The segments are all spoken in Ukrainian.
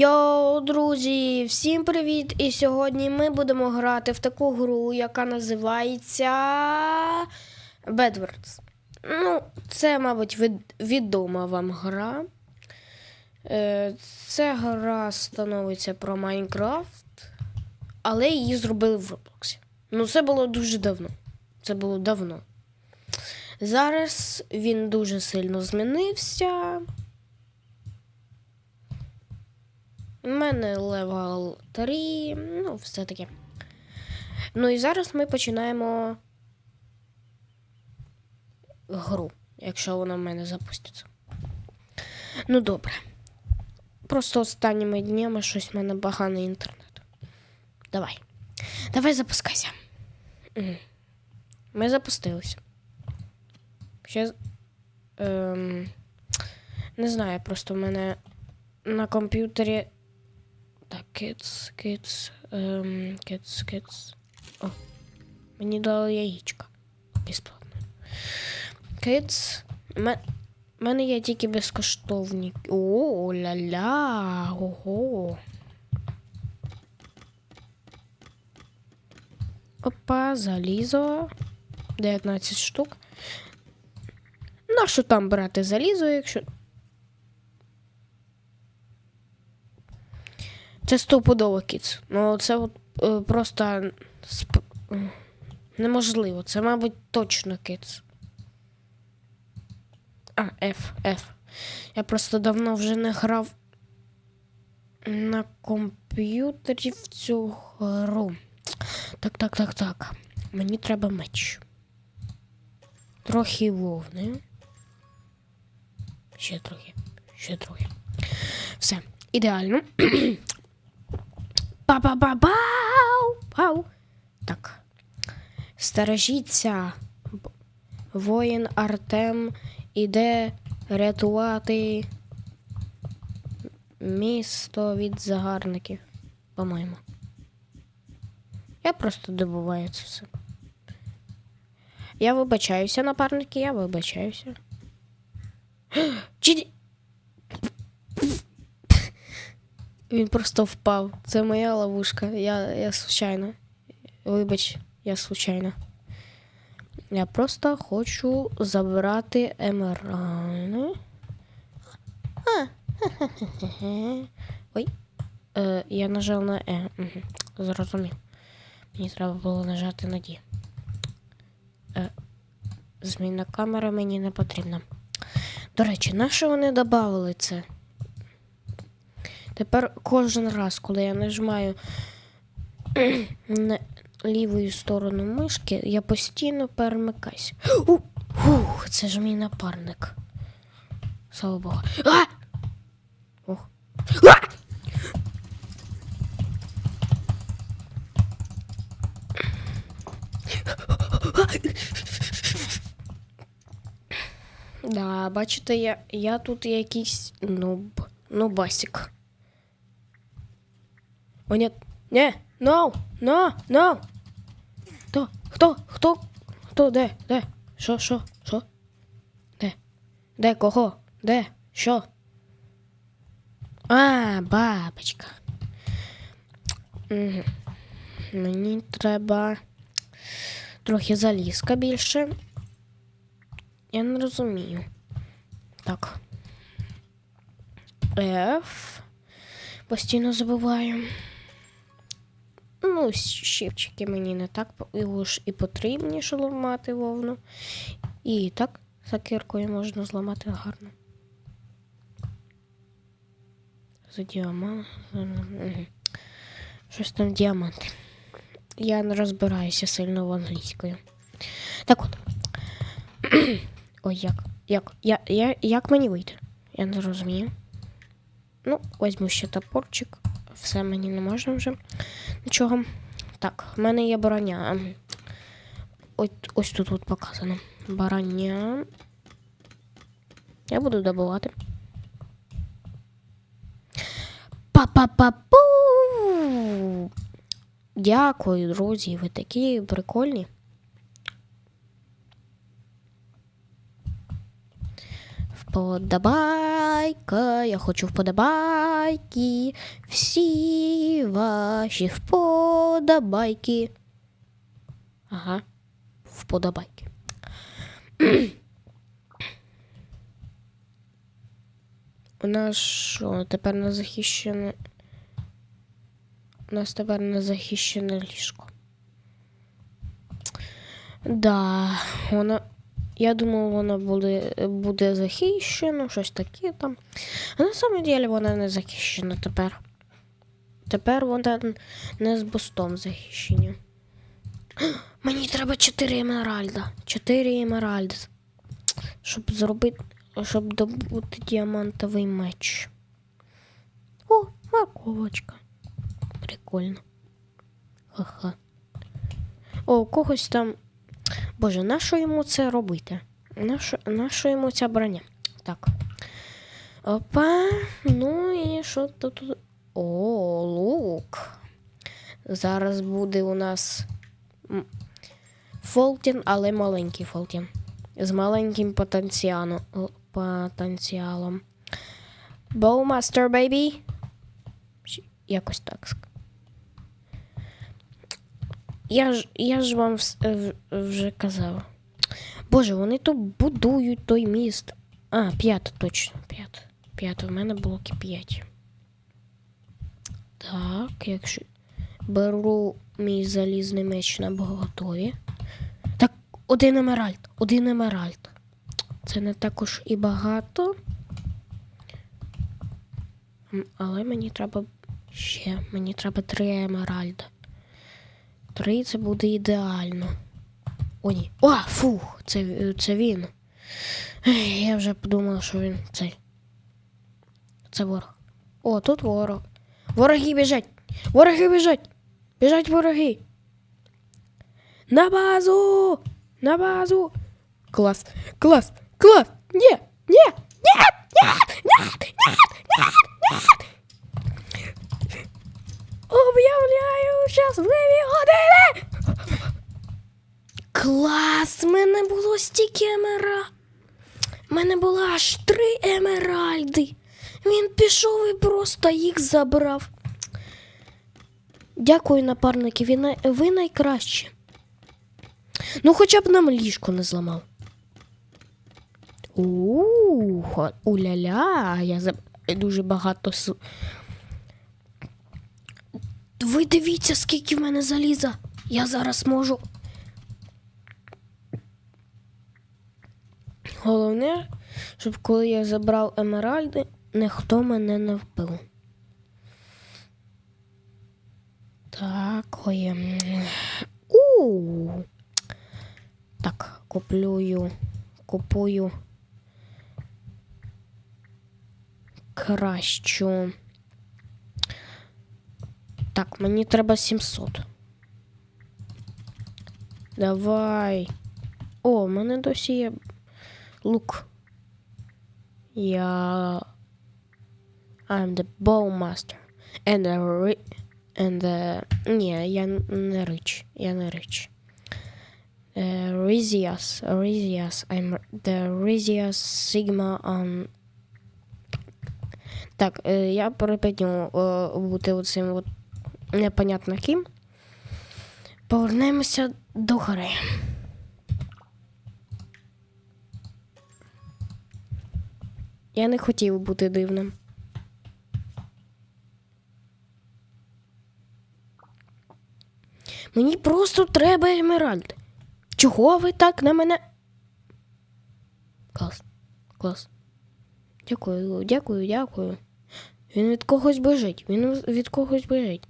Йоу, друзі, всім привіт! І сьогодні ми будемо грати в таку гру, яка називається Bedwars. Ну, це, мабуть, від- відома вам гра. Е, Це гра становиться про Майнкрафт, але її зробили в Роблоксі. Ну, це було дуже давно. Це було давно. Зараз він дуже сильно змінився. У мене левел 3, ну, все таке. Ну і зараз ми починаємо гру, якщо вона в мене запуститься. Ну, добре. Просто останніми днями щось в мене поганий інтернет. Давай. Давай запускайся. Ми запустилися. Ще. Ем, не знаю, просто в мене на комп'ютері так, kids, kids, ем, kids, kids. О, мені дали яєчко. Безплатно. Kids. У мене є тільки безкоштовні. О, ля-ля, ого. Опа, залізо. 19 штук. Нащо там брати залізо, якщо. Це стопудово кіц. Ну, це от, е, просто сп... неможливо. Це, мабуть, точно кіц. А, F, F. Я просто давно вже не грав на комп'ютері в цю гру. Так, так, так, так. Мені треба меч. Трохи вовни. Ще трохи. Ще трохи. Все, ідеально. Па-па-па-пау! Пау! Так. Стережіться. Воїн Артем іде рятувати місто від загарників. По-моєму. Я просто добуваю це все. Я вибачаюся, напарники, я вибачаюся. Чи... Він просто впав. Це моя ловушка. Я, я случайно. Вибач, я случайно. Я просто хочу забрати емеральну. Ой. Е, я нажав на Е. Зрозумів. Мені треба було нажати на Ді. Е, зміна камери мені не потрібна. До речі, на що вони додали це? Тепер кожен раз, коли я нажимаю на лівою сторону мишки, я постійно перемикаюся. Ух, це ж мій напарник. Слава Богу. А! Ох. А! Да, бачите, я, я тут якийсь нуб. Нубасик. О. Не, no, no, no. Хто? Хто? Хто? Хто? Де? Де? Що, що? Що? Де? Де? Кого? Де? Що? А, бабочка. Угу. Мені треба трохи залізка більше. Я не розумію. Так. F. Постійно забуваю. Ну, щипчики мені не так і потрібні, щоб ламати вовну. І так, сакиркою можна зламати гарно. За діамант. Щось там діаманти. Я не розбираюся сильно в англійською. Так от. Ой, як? Як? Я, я, як мені вийти? Я не розумію. Ну, візьму ще топорчик. Все мені не можна вже. Нічого. Так, в мене є броня. Ось, ось тут от показано. Броня. Я буду добувати. Па-па-па-пу! Дякую, друзі. Ви такі прикольні. В вподобайка, я хочу вподобайки, всі ваші вподобайки. Ага, вподобайки. У нас що, тепер не захищене. У нас тепер не захищене ліжко. Да, воно. Я думав, воно буде, буде захищено, щось таке там. А на самом деле воно не захищено тепер. Тепер воно не з бустом захищені. Мені треба 4 емеральда. 4 емеральди. Щоб зробити. Щоб добути діамантовий меч. О, морковочка. Прикольно. Ха-ха. О, когось там. Боже, нащо йому це робити? Нащо, йому ця броня? Так. Опа. Ну і що тут? О, лук. Зараз буде у нас Фолтін, але маленький Фолтін. З маленьким потенціалом. Bowmaster, baby. Якось так. Я ж, я ж вам е, вже казав. Боже, вони то будують той міст. А, п'ята, точно, п'ята. П'ята, в мене блоки п'ять. Так, якщо беру мій залізний меч на готові. Так, один емеральд, один емеральд. Це не також і багато. Але мені треба ще, мені треба три емеральда. Три це буде ідеально. О, ні. О, фух, це, це він. Я вже подумала, що він цей. Це ворог. О, тут ворог. Вороги біжать! Вороги біжать! Біжать вороги! На базу! На базу! Клас! Клас! Клас! Ні! Ні! Ні! Ні! Ні! Ні! Ні! Об'являю щасливі години! Клас! В мене було стільки емера. У мене було аж три емеральди. Він пішов і просто їх забрав. Дякую, напарники, ви, ви найкращі. Ну, хоча б нам ліжко не зламав. У, хо- уля-ля, я дуже багато. Ви дивіться, скільки в мене заліза. Я зараз можу. Головне, щоб коли я забрав емеральди, ніхто мене не вбив. Так, ой. ем, У. Так, куплюю. Купую. Кращу. Так, мені треба 700. Давай. О, в мене досі є лук. Я. I'm the bowmaster. And the ri- and the... Ні, я не рич. Я не рич. Uh, Rizias, Rizias, I'm the Rizias Sigma on... Так, е, я перепитню е, бути оцим от непонятно ким. Повернемося до гори. Я не хотів бути дивним. Мені просто треба емеральд. Чого ви так на мене? Клас. Клас. Дякую, дякую, дякую. Він від когось біжить. Він від когось біжить.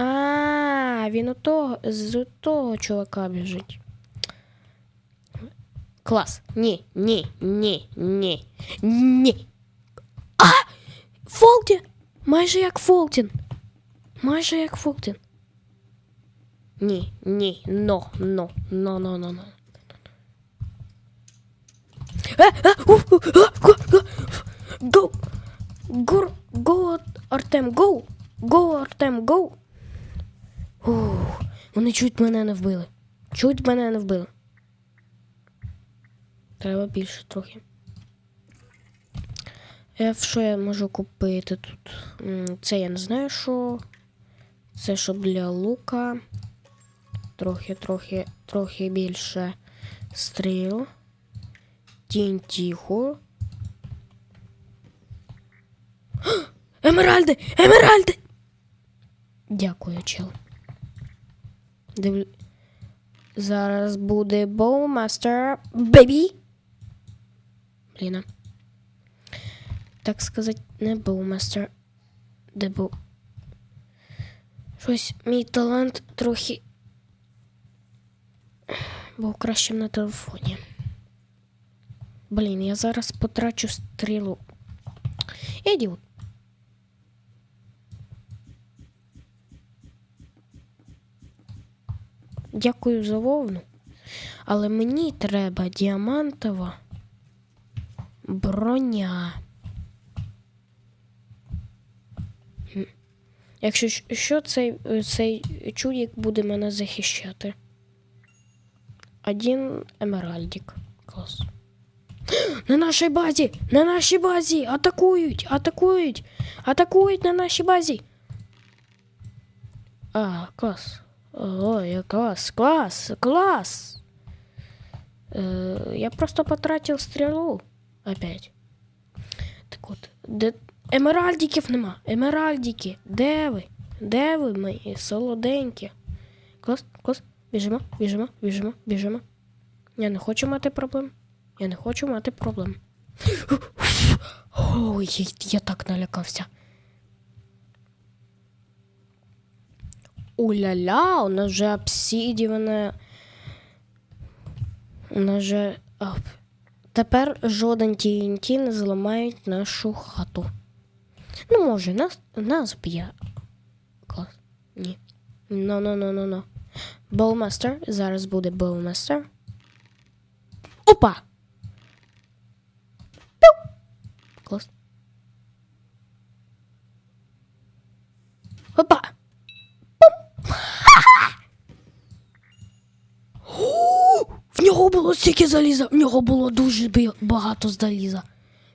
А, він у того, з того чувака біжить. Клас. Ні, ні, ні, ні, ні. А! Фолтін! Майже як Фолтін. Майже як Фолтін. Ні, ні, но, но, но, но, но, но. Го, го, Go! Go, go, Артем, go! Go, Артем, go! Вони чуть мене не вбили. Чуть мене не вбили. Треба більше трохи. Е, що я можу купити тут? Це я не знаю, що. Це щоб для лука. Трохи, трохи, трохи більше стріл. Тінь тихо. Емеральди! Емеральди! Дякую, чел. Дивлю. Зараз буде Боумастер Бебі. Блін. Так сказати, не Боумастер. Де був? Щось мій талант трохи був кращим на телефоні. Блін, я зараз потрачу стрілу. Ідіот. Дякую за вовну. Але мені треба діамантова броня. Якщо що, цей, цей чудик буде мене захищати. Один емеральдик. Клас. На нашій базі! На нашій базі! Атакують! Атакують! Атакують на нашій базі! А, клас. Ой, класс, класс, класс. Э, я просто потратил стрелу опять. Так от, де... Емеральдиків нема. Емеральдики. Де ви? Де ви мої солоденькі? Клас, клас. Біжимо, біжимо, біжимо, біжимо. Я не хочу мати проблем. Я не хочу мати проблем. Ой, я, я так налякався. Уля-ля, у нас же обсідіване. У нас же. А, тепер жоден TNT не зламають нашу хату. Ну, може, нас, нас б'є. Клас. Ні. Ну, ну, ну, ну, ну. Боумастер. Зараз буде Боумастер. Опа! Пиу! Клас. Опа! В нього було стільки заліза, в нього було дуже багато заліза.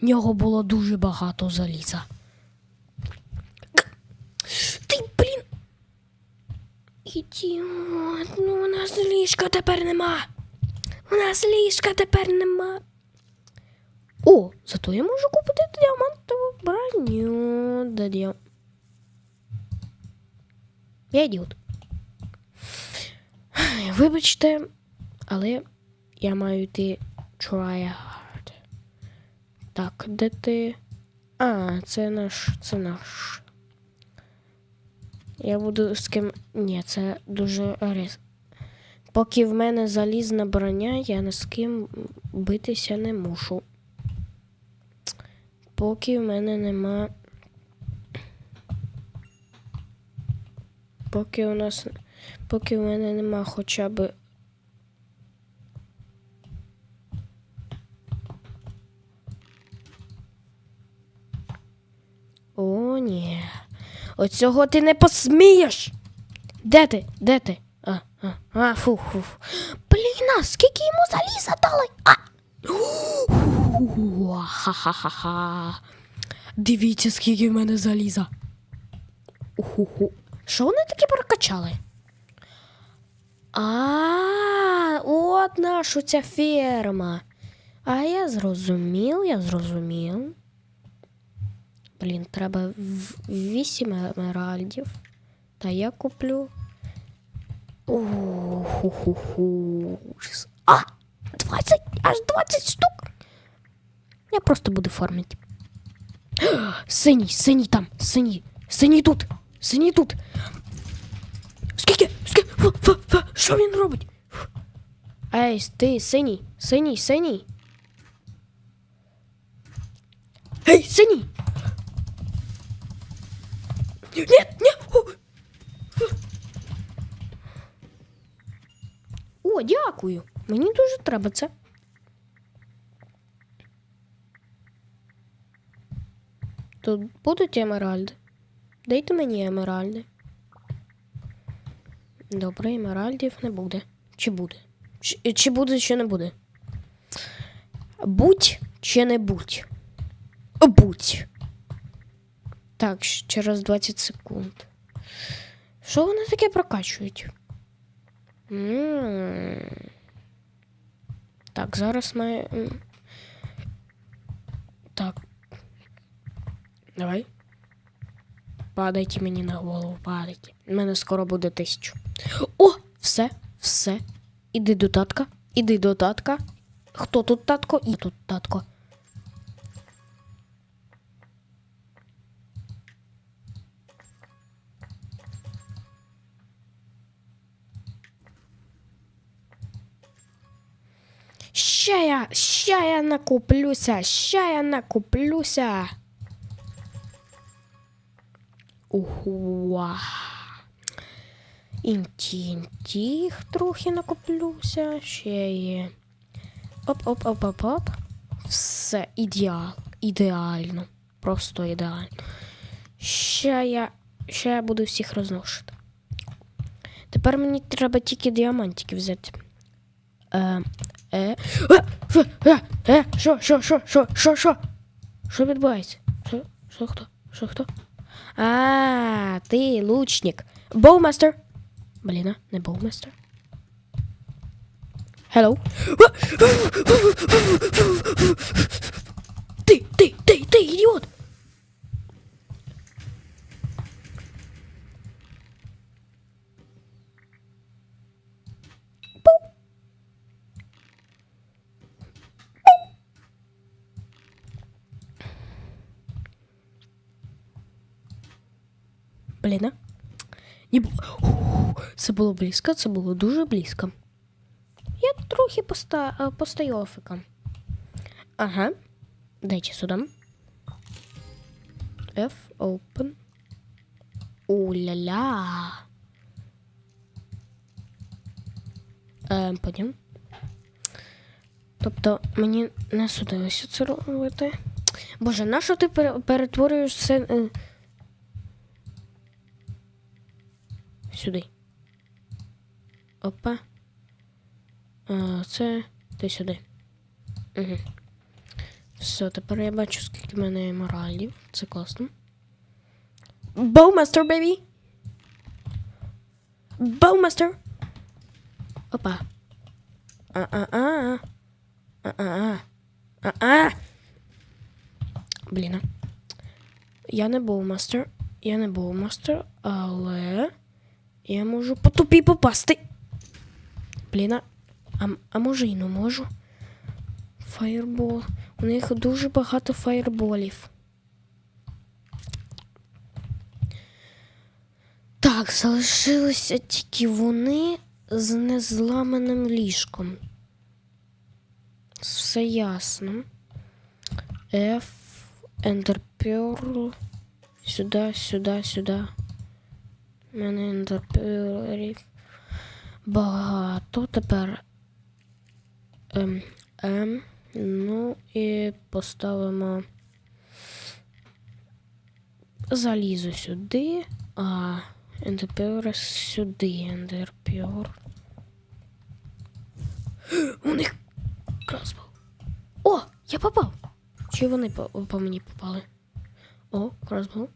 В нього було дуже багато заліза. Ти, блін. Ідіот, ну у нас ліжка тепер нема. У нас ліжка тепер нема. О, зато я можу купити діамантову броню. Да. Я ідіот. Вибачте, але я маю йти try hard. Так, де ти? А, це наш. Це наш. Я буду з ким. Ні, це дуже різ. Поки в мене залізна броня, я ні з ким битися не мушу. Поки в мене нема. Поки у нас. Поки в мене нема хоча б О, ні. Оцього ти не посмієш. Де ти? Де ти? А, а, а, фу, фу. Блін, скільки йому заліза дали? А! Ха-ха-ха-ха. Дивіться, скільки в мене заліза. Уху-ху. Що вони такі прокачали? А, от наша ця ферма. А я зрозумів, я зрозумів. Блін, треба вісім емеральдів. Та я куплю. Уху-ху-ху. А! 20! Аж 20 штук. Я просто буду фармити. Синій, синій там, синій, синій тут, синій тут. Скільки? Скільки? Фу, фу, фу. Що він робить? Ей, ти, синій, синій, синій. Ей, синій! Ні! О, О, дякую. Мені дуже треба це. Тут будуть емеральди. Дайте мені емеральди. Добре, емеральдів не буде. Чи буде? Чи, чи буде, чи не буде? Будь чи не будь. Будь. Так, через 20 секунд. Що вони таке прокачують? М. Так, зараз ми. Так. Давай. Падайте мені на голову, падайте. У мене скоро буде тисячу. О! Все, все. Іди до татка. Іди до татка. Хто тут татко? І тут татко. Ща я, ща я накуплюся, ща я накуплюся. Угуа. Інтінтіх трохи накуплюся. Ще є. Оп-оп-оп-оп-оп. Все, ідеал. Ідеально. Просто ідеально. Ще я. Ще я буду всіх розношити. Тепер мені треба тільки діамантики взяти. Е, е, що, е, е, що, що, що, що, що, що? Що відбувається? Що, що, хто? Що, хто? А, ти лучник. Боумастер. Блін, а, не боумастер. Hello. Ти, ти, ти, ти, ідіот! Блін, а? Це було близько, це було дуже близько. Я трохи поста... е, постаю офиком. Ага. Дайте сюди. F, open. У-ля-ля. Е, потім. Тобто мені не судилося це робити. Боже, на що ти пере- перетворюєш все. Сюди. Опа. А, це ти сюди. Угу. Все, тепер я бачу, скільки в мене моралів. Це класно. Боумастер, бебі! Боумастер! Опа. А-а-а. А-а-а. А-а. Блін. Я не боумастер. Я не боумастер, але я можу по тупі попасти. Блін, а, а, може і не можу. Фаєрбол. У них дуже багато фаєрболів. Так, залишилися тільки вони з незламаним ліжком. Все ясно. F, Ender Pearl. Сюди, сюди, сюди. У мене ендерперлів багато. Тепер ем, ем, ну і поставимо залізо сюди, а ендерпер сюди. Ендерпер. У них кросбол. О, я попав. Чи вони по, по мені попали? О, кросбол.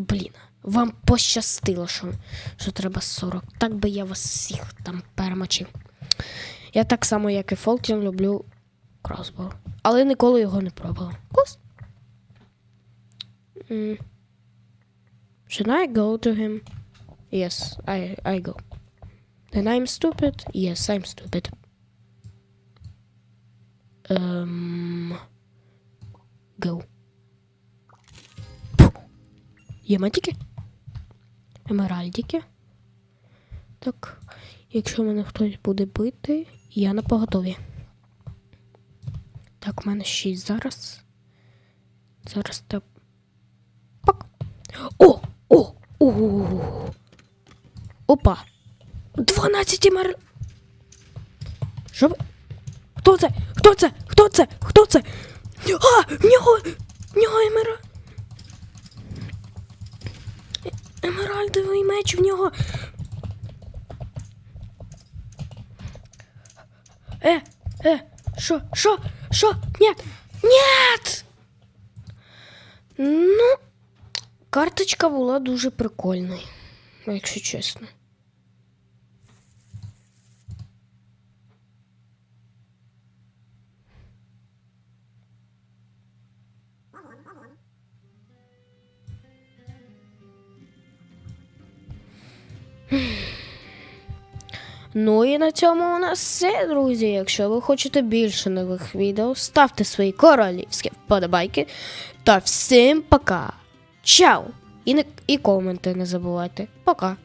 Блін, вам пощастило, що, що треба 40. Так би я вас всіх там перемочив. Я так само, як і Фолтін, люблю кросбол. Але ніколи його не пробував. Клас. М. Should I go to him? Yes, I, I go. Then I'm stupid? Yes, I'm stupid. Um, go. Єматики? Емеральдики. Так, якщо мене хтось буде бити, я на поготові. Так, у мене 6 зараз. Зараз так. Пак. О! О! О! Опа! 12 емер... Що? Хто це? Хто це? Хто це? Хто це? А! В нього! В нього емера... Емеральдовий меч в нього. Е, е, що, що, що? Ні, ні! Ну, карточка була дуже прикольною, якщо чесно. Ну і на цьому у нас все, друзі. Якщо ви хочете більше нових відео, ставте свої королівські вподобайки. Та всім пока. Чао! І, не, і коменти не забувайте. Пока.